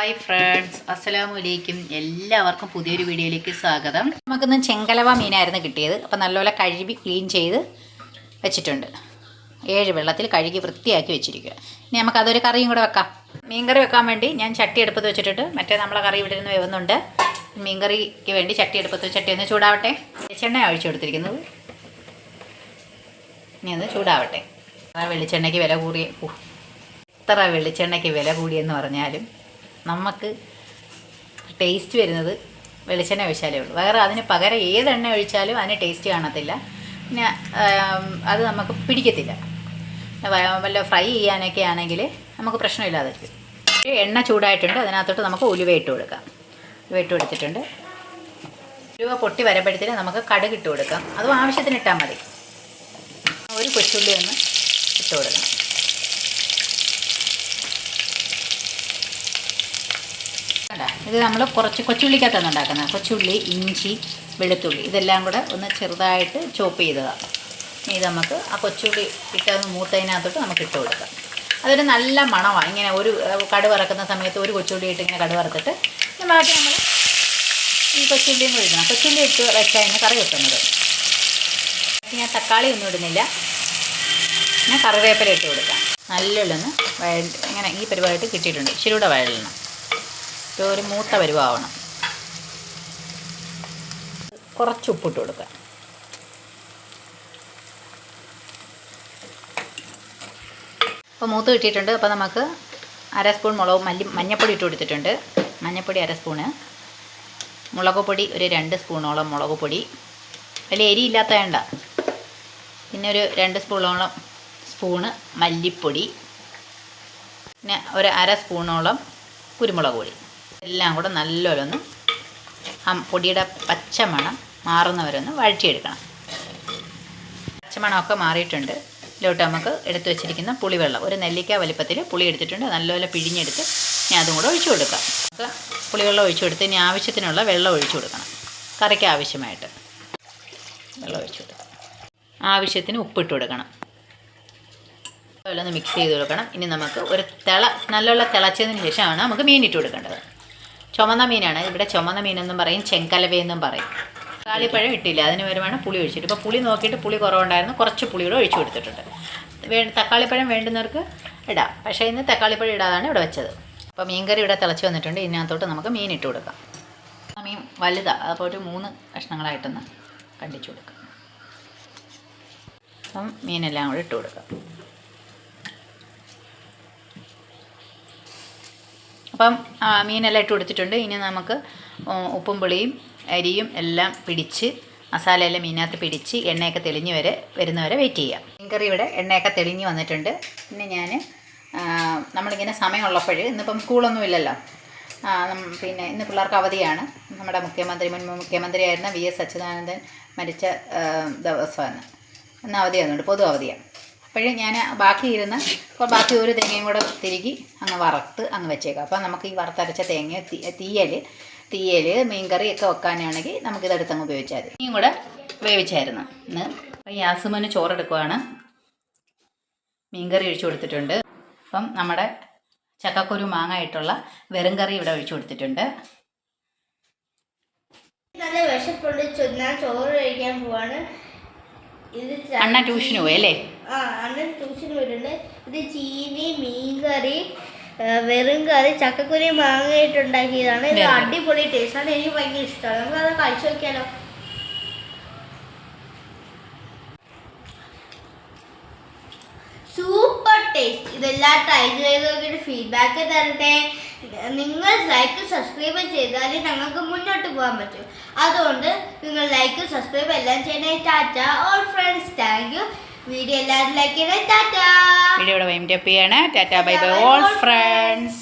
Hi friends അസ്സലാമു അലൈക്കും എല്ലാവർക്കും പുതിയൊരു വീഡിയോയിലേക്ക് സ്വാഗതം. നമുക്കിന്ന് ചെങ്കലവ മീനായിരുന്നു കിട്ടിയത്. അപ്പോൾ നല്ലപോലെ കഴുകി ക്ലീൻ ചെയ്ത് വെച്ചിട്ടുണ്ട്. ഏഴ് വെള്ളത്തിൽ കഴുകി വൃത്തിയാക്കി വെച്ചിരിക്കുക. ഇനി നമുക്കതൊരു കറിയും കൂടെ വെക്കാം. മീൻകറി വെക്കാൻ വേണ്ടി ഞാൻ ചട്ടി എടുപ്പത്ത് വെച്ചിട്ടുണ്ട്. മറ്റേ നമ്മളെ കറി ഇവിടെ നിന്ന് വേവുന്നുണ്ട്. മീൻകറിക്ക് വേണ്ടി ചട്ടി എടുപ്പത്ത് ചട്ടി ഒന്ന് ചൂടാവട്ടെ. വെളിച്ചെണ്ണ ഒഴിച്ചു കൊടുത്തിരിക്കുന്നത്. ഇനി ഒന്ന് ചൂടാവട്ടെ. വെളിച്ചെണ്ണയ്ക്ക് വില കൂടിയ ഇത്ര വെളിച്ചെണ്ണയ്ക്ക് വില കൂടിയെന്ന് പറഞ്ഞാലും നമുക്ക് ടേസ്റ്റ് വരുന്നത് വെളിച്ചെണ്ണ ഒഴിച്ചാലേ ഉള്ളൂ. വേറെ അതിന് പകരം ഏത് എണ്ണ ഒഴിച്ചാലും അതിന് ടേസ്റ്റ് കാണത്തില്ല. പിന്നെ അത് നമുക്ക് പിടിക്കത്തില്ല. വല്ല ഫ്രൈ ചെയ്യാനൊക്കെ ആണെങ്കിൽ നമുക്ക് പ്രശ്നമില്ലാതെ. എണ്ണ ചൂടായിട്ടുണ്ട് അതിനകത്തോട്ട് നമുക്ക് ഉലുവ ഇട്ട് കൊടുക്കാം. ഉലുവ ഇട്ട് കൊടുത്തിട്ടുണ്ട്. ഉലുവ പൊട്ടി വരുമ്പോഴത്തേന് നമുക്ക് കടുക് ഇട്ട് കൊടുക്കാം. അതും ആവശ്യത്തിന് ഇട്ടാൽ മതി. ഒരു കൊച്ചുള്ളി ഒന്ന് ഇട്ട് കൊടുക്കണം. കണ്ടോ? ഇത് നമ്മൾ കുറച്ച് കൊച്ചുള്ളിക്കകത്താണ് ഉണ്ടാക്കുന്നത്. കൊച്ചുള്ളി ഇഞ്ചി വെളുത്തുള്ളി. ഇതെല്ലാം കൂടെ ഒന്ന് ചെറുതായിട്ട് ചോപ്പ് ചെയ്തതാണ് ഇത് നമുക്ക് ആ കൊച്ചുള്ളി ഇട്ടത് മൂത്തതിനകത്തോട്ട് നമുക്ക് ഇട്ട് കൊടുക്കാം. അതൊരു നല്ല മണമാണ് ഇങ്ങനെ ഒരു കടുവറക്കുന്ന വറക്കുന്ന സമയത്ത് ഒരു കൊച്ചുള്ളി ഇട്ട് ഇങ്ങനെ കടുവറുത്തിട്ട് ബാക്കി നമ്മൾ ഈ കൊച്ചുള്ളിയും കൂടി ഇടണം. കൊച്ചുള്ളി ഇട്ട് വെച്ചാണ് കറി വെക്കുന്നത്. ഞാൻ തക്കാളി ഒന്നും ഇടുന്നില്ല. ഞാൻ കറിവേപ്പില ഇട്ട് കൊടുക്കാം. നല്ലുള്ളൊന്ന് വയൽ ഇങ്ങനെ ഈ പരിപാടിയിട്ട് കിട്ടിയിട്ടുണ്ട്. ഇച്ചിരി കൂടെ ഒരു മൂത്ത പരുവാവണം. കുറച്ച് ഉപ്പിട്ട് കൊടുക്കാം അപ്പോൾ മൂത്ത് കിട്ടിയിട്ടുണ്ട്. അപ്പോൾ നമുക്ക് അര സ്പൂൺ മുളക് മല്ലി മഞ്ഞപ്പൊടി ഇട്ട് കൊടുത്തിട്ടുണ്ട്. മഞ്ഞപ്പൊടി അര സ്പൂണ്. മുളക് പൊടി ഒരു രണ്ട് സ്പൂണോളം മുളക് പൊടി. വലിയ എരിയില്ലാത്ത വേണ്ട. പിന്നെ ഒരു രണ്ട് സ്പൂണോളം സ്പൂണ് മല്ലിപ്പൊടി. പിന്നെ ഒരു അര സ്പൂണോളം കുരുമുളക് പൊടി. എല്ലാം കൂടെ നല്ലൊരൊന്ന് ഒന്ന് ആ പൊടിയുടെ പച്ചമണം മാറുന്നവരൊന്ന് വഴറ്റിയെടുക്കണം. പച്ചമണമൊക്കെ മാറിയിട്ടുണ്ട്. ഇതിലോട്ട് നമുക്ക് എടുത്തു വെച്ചിരിക്കുന്ന പുളിവെള്ളം ഒരു നെല്ലിക്ക വലിപ്പത്തിൽ പുളി എടുത്തിട്ടുണ്ട്. നല്ലപോലെ പിഴിഞ്ഞെടുത്ത് ഞാൻ അതും കൂടെ ഒഴിച്ചു കൊടുക്കാം. നമുക്ക് പുളിവെള്ളം ഒഴിച്ചു കൊടുത്ത് ഇനി ആവശ്യത്തിനുള്ള വെള്ളം ഒഴിച്ചു കൊടുക്കണം. കറിക്ക് ആവശ്യമായിട്ട് വെള്ളം ഒഴിച്ചു കൊടുക്കാം. ആവശ്യത്തിന് ഉപ്പിട്ട് കൊടുക്കണം. ഒന്ന് മിക്സ് ചെയ്ത് കൊടുക്കണം. ഇനി നമുക്ക് ഒരു തിള നല്ലോണം തിളച്ചതിന് ശേഷമാണ് നമുക്ക് മീൻ കൊടുക്കേണ്ടത്. ചുമന്ന മീനാണ്. ഇവിടെ ചുമന്ന മീനെന്നും പറയും ചെങ്കലവയെന്നും പറയും. കാളിപ്പഴം ഇട്ടില്ല. അതിന് വരുവാണ് പുളി ഒഴിച്ചിട്ട്. ഇപ്പോൾ പുളി നോക്കിയിട്ട് പുളി കുറവുണ്ടായിരുന്നു. കുറച്ച് പുളിയൂടെ ഒഴിച്ചു കൊടുത്തിട്ടുണ്ട്. വേ തക്കാളിപ്പഴം വേണ്ടുന്നവർക്ക് ഇടാം. പക്ഷേ ഇന്ന് തക്കാളിപ്പഴം ഇടാതാണ് ഇവിടെ വെച്ചത്. അപ്പോൾ മീൻകറി ഇവിടെ തിളച്ച് വന്നിട്ടുണ്ട്. ഇതിനകത്തോട്ട് നമുക്ക് മീൻ ഇട്ട് കൊടുക്കാം. മീൻ വലുതാണ് അപ്പോൾ ഒരു മൂന്ന് കഷ്ണങ്ങളായിട്ടൊന്ന് കണ്ടിച്ചു കൊടുക്കാം. അപ്പം മീനെല്ലാം കൂടെ ഇട്ട് കൊടുക്കാം. അപ്പം മീനെല്ലാം ഇട്ട് കൊടുത്തിട്ടുണ്ട്. ഇനി നമുക്ക് ഉപ്പും പുളിയും അരിയും എല്ലാം പിടിച്ച് മസാലയെല്ലാം മീനകത്ത് പിടിച്ച് എണ്ണയൊക്കെ തെളിഞ്ഞ് വരെ വരുന്നവരെ വെയിറ്റ് ചെയ്യാം. മീൻകറി ഇവിടെ എണ്ണയൊക്കെ തെളിഞ്ഞ് വന്നിട്ടുണ്ട്. പിന്നെ ഞാൻ നമ്മളിങ്ങനെ സമയമുള്ളപ്പോൾ ഇന്നിപ്പം സ്കൂളൊന്നും ഇല്ലല്ലോ. പിന്നെ ഇന്ന് പിള്ളേർക്ക് അവധിയാണ്. നമ്മുടെ മുഖ്യമന്ത്രി മുൻ മുഖ്യമന്ത്രിയായിരുന്ന വി എസ് അച്യുതാനന്ദൻ മരിച്ച ദിവസമാണ്. ഇന്ന് അവധി വന്നുണ്ട് പൊതു അവധിയാണ്. അപ്പോഴും ഞാൻ ബാക്കി ഇപ്പോൾ ബാക്കി ഒരു തേങ്ങയും കൂടെ തിരുകി അങ്ങ് വറുത്ത് അങ്ങ് വെച്ചേക്കാം. അപ്പോൾ നമുക്ക് ഈ വറുത്തരച്ച തേങ്ങ തീയൽ തീയൽ മീൻകറി ഒക്കെ വെക്കാനാണെങ്കിൽ നമുക്കിതെടുത്ത് അങ്ങ് ഉപയോഗിച്ചാൽ മതി. മീൻ കൂടെ വേവിച്ചായിരുന്നു. ഇന്ന് അപ്പോൾ യാസുമന് ചോറെടുക്കുവാണ്. മീൻകറി ഒഴിച്ചു കൊടുത്തിട്ടുണ്ട്. അപ്പം നമ്മുടെ ചക്കക്കുരു മാങ്ങ ആയിട്ടുള്ള വെറും കറി ഇവിടെ ഒഴിച്ചു കൊടുത്തിട്ടുണ്ട്. നല്ല വിശപ്പുണ്ട്. ഞാൻ ചോറ് കഴിക്കാൻ പോവാണ്. അണ്ണ ട്യൂഷന് പോയി അല്ലേ? ആ അണ്ണൻ ട്യൂഷൻ വരുന്നുണ്ട് ഇത് ചീനി മീൻകറി വെറും കറി ചക്കക്കുരി മാങ്ങയിട്ട് ഉണ്ടാക്കിയതാണ് ഇത് അടിപൊളി ടേസ്റ്റ് ആണ്. എനിക്ക് ഭയങ്കര ഇഷ്ടമാണ് നമുക്ക് അത് കഴിച്ചു നോക്കിയാലോ? സൂപ്പർ ടേസ്റ്റ് ഇതെല്ലാം ട്രൈ ചെയ്ത് നോക്കിയിട്ട് ഫീഡ്ബാക്ക് തരട്ടെ. നിങ്ങൾ ലൈക്ക് സബ്സ്ക്രൈബ് ചെയ്താൽ ഞങ്ങൾക്ക് മുന്നോട്ട് പോകാൻ പറ്റും. അതുകൊണ്ട് നിങ്ങൾ ലൈക്ക് സബ്സ്ക്രൈബ് എല്ലാം ചെയ്യണേ tata all friends thank you video എല്ലാവരും ലൈക്ക് ചെയ്യണേ. ടാറ്റാ. വീഡിയോ ഇവിടെ വൈൻഡപ്പ് ചെയ്യാണ്. Tata bye bye all friends